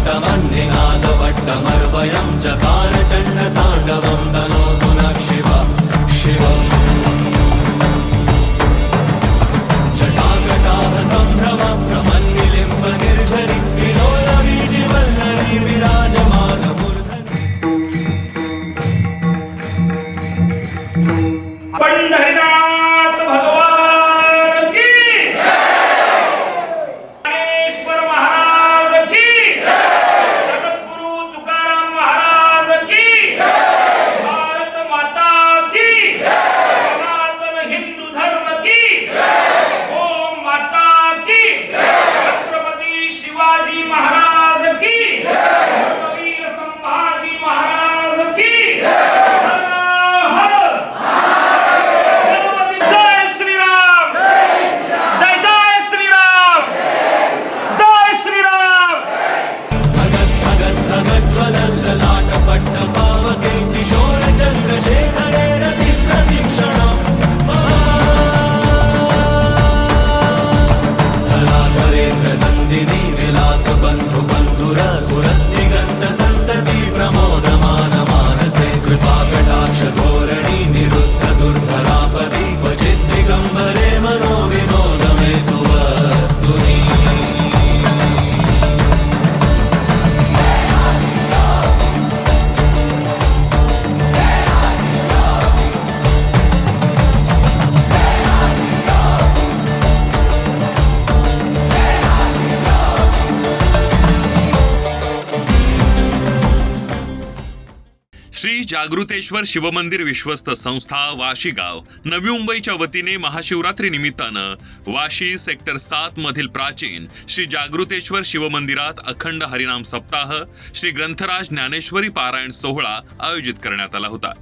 घटमट्टमन्निनादवट्टमर्वयं चकार चण्डताण्डवं तनोतु नः शिव श्री जागृतेश्वर शिवमंदिर विश्वस्त संस्था वाशीगाव नवी मुंबईच्या वतीने महाशिवरात्री निमित्तानं वाशी सेक्टर सात मधील प्राचीन श्री जागृतेश्वर शिवमंदिरात अखंड हरिनाम सप्ताह श्री ग्रंथराज ज्ञानेश्वरी पारायण सोहळा आयोजित करण्यात आला होता.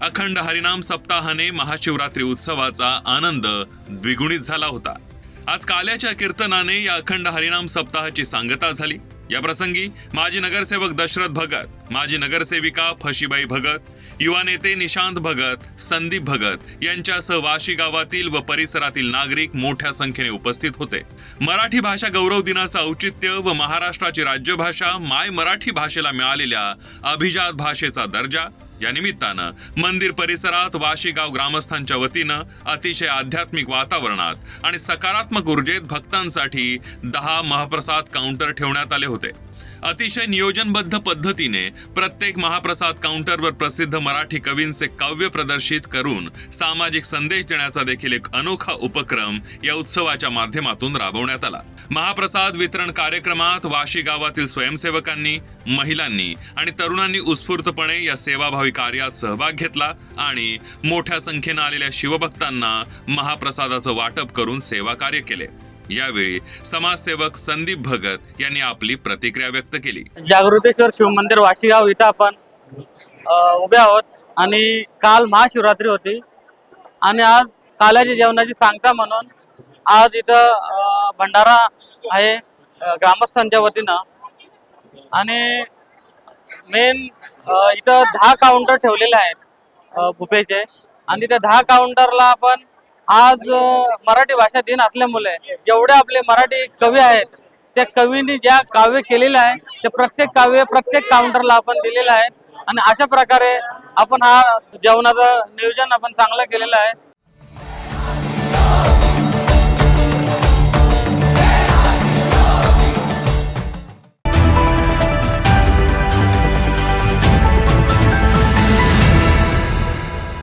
अखंड हरिनाम सप्ताहाने महाशिवरात्री उत्सवाचा आनंद द्विगुणित झाला होता. आज काल्याच्या कीर्तनाने या अखंड हरिनाम सप्ताहाची सांगता झाली. या प्रसंगी माजी नगरसेवक दशरथ भगत माजी नगरसेविका फशीबाई भगत युवा नेते निशांत भगत संदीप भगत यांच्यासह वाशी गावातील व परिसरातील नागरिक मोठ्या संख्येने उपस्थित होते. मराठी भाषा गौरव दिनाचं औचित्य व महाराष्ट्राची राज्यभाषा माय मराठी भाषेला मिळालेल्या अभिजात भाषेचा दर्जा या निमित्तानं मंदिर परिसरात वाशीगाव ग्रामस्थांच्या वतीनं अतिशय आध्यात्मिक वातावरणात आणि सकारात्मक ऊर्जेत भक्तांसाठी दहा महाप्रसाद काउंटर ठेवण्यात आले होते. अतिशय नियोजनबद्ध पद्धतीने प्रत्येक महाप्रसाद काउंटरवर प्रसिद्ध मराठी कवींचे काव्य प्रदर्शित करून सामाजिक संदेश देण्याचा देखील एक अनोखा उपक्रम या उत्सवाच्या माध्यमातून राबवण्यात आला. महाप्रसाद वितरण कार्यक्रमात वाशी गावातील स्वयंसेवकांनी महिलांनी आणि तरुणांनी उत्स्फूर्तपणे या सेवाभावी कार्यात सहभाग घेतला आणि मोठ्या संख्येनं आलेल्या शिवभक्तांना महाप्रसादाचं वाटप करून सेवा कार्य केले. यावेळी समाजसेवक संदीप भगत यांनी आपली प्रतिक्रिया व्यक्त केली. जागृतेश्वर शिवमंदिर वाशीगाव इथं आपण उभे आहोत आणि काल महाशिवरात्री होती आणि आज काल्याच्या जेवणाची सांगता म्हणून आज इथं भंडारा आहे ग्रामस्थांच्या वतीनं. आणि मेन इथं दहा काउंटर ठेवलेले आहेत अ, आणि त्या दहा काउंटरला आपण आज मराठी भाषा दिन असल्यामुळे जेवढे आपले मराठी कवी आहेत त्या कवींनी ज्या काव्य केलेले आहे ते प्रत्येक काव्य प्रत्येक काउंटरला आपण दिलेलं आहे आणि अशा प्रकारे आपण हा जेवणाचं नियोजन आपण चांगलं केलेलं आहे.